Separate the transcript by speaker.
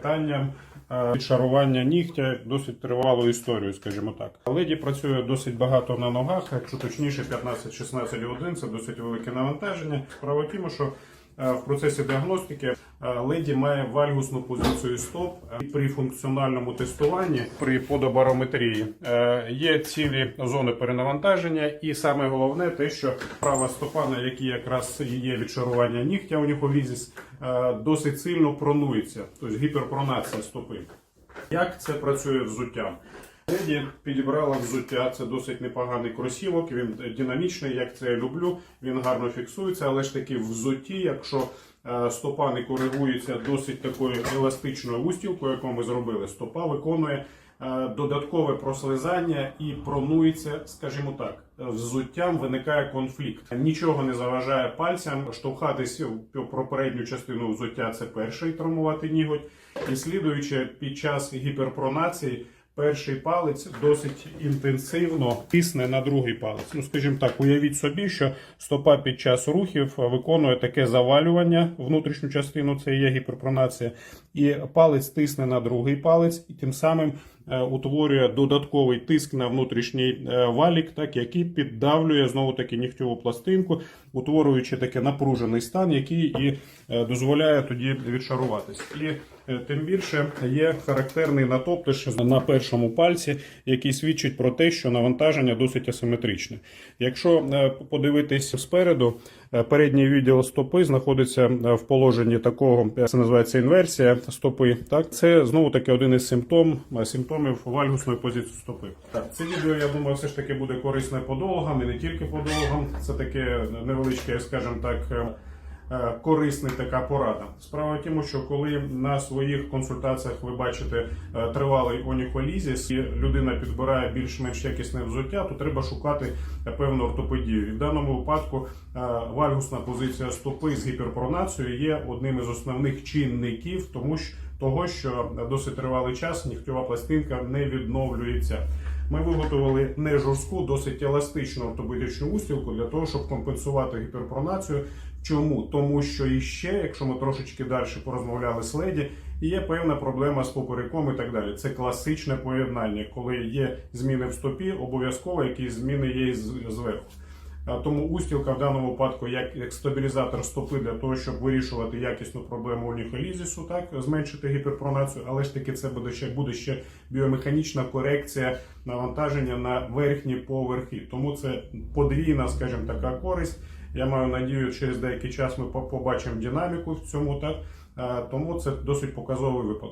Speaker 1: питанням е, відшарування нігтя досить тривалу історію, скажімо так. Леді працює досить багато на ногах, якщо точніше 15-16 годин, це досить велике навантаження. Справа в тім, що е, в процесі діагностики е, леді має вальгусну позицію стоп Е, при функціональному тестуванні при подобарометрії е, є цілі зони перенавантаження, і саме головне те, що права стопа, на якій якраз є відшарування нігтя у ніхолізіс, е, досить сильно пронується, тобто гіперпронація стопи. Як це працює взуттям? Леді підібрала взуття, це досить непоганий кросівок, він динамічний, як це я люблю, він гарно фіксується, але ж таки в взутті, якщо е, стопа не коригується досить такою еластичною устілкою, яку ми зробили, стопа виконує е, додаткове прослизання і пронується, скажімо так, взуттям виникає конфлікт. Нічого не заважає пальцям штовхатись в про передню частину взуття це перший травмувати ніготь, і слідуючи під час гіперпронації. Перший палець досить інтенсивно тисне на другий палець. Ну, скажімо так, уявіть собі, що стопа під час рухів виконує таке завалювання внутрішню частину, це є гіперпронація, і палець тисне на другий палець, і тим самим е, утворює додатковий тиск на внутрішній е, валік, так який піддавлює знову таки нігтєву пластинку, утворюючи таке напружений стан, який і е, дозволяє тоді відшаруватись. І тим більше є характерний натоптиш на першому пальці, який свідчить про те, що навантаження досить асиметричне. Якщо е, подивитись спереду, е, передній відділ стопи знаходиться е, в положенні такого, це називається інверсія стопи. Так, це знову таки один із симптом, симптомів вальгусної позиції стопи. Так, це відео, я думаю, все ж таки буде корисне подологам і не тільки подологам. Це таке невеличке, скажімо так. Е, корисна така порада. Справа в тому, що коли на своїх консультаціях ви бачите е, тривалий оніколізіс, і людина підбирає більш-менш якісне взуття, то треба шукати певну ортопедію. І в даному випадку е, вальгусна позиція стопи з гіперпронацією є одним із основних чинників, тому що того, що досить тривалий час нігтєва пластинка не відновлюється. Ми виготовили не жорстку, досить еластичну ортопедичну устілку для того, щоб компенсувати гіперпронацію. Чому? Тому що іще, якщо ми трошечки далі порозмовляли з леді, є певна проблема з попереком і так далі. Це класичне поєднання, коли є зміни в стопі, обов'язково якісь зміни є зверху. А Тому устілка в даному випадку як, як стабілізатор стопи для того, щоб вирішувати якісну проблему уніхолізісу, так зменшити гіперпронацію, але ж таки це буде ще буде ще біомеханічна корекція навантаження на верхні поверхи. Тому це подвійна, скажімо, така користь. Я маю надію, через деякий час ми побачимо динаміку в цьому, так Е, тому це досить показовий випадок.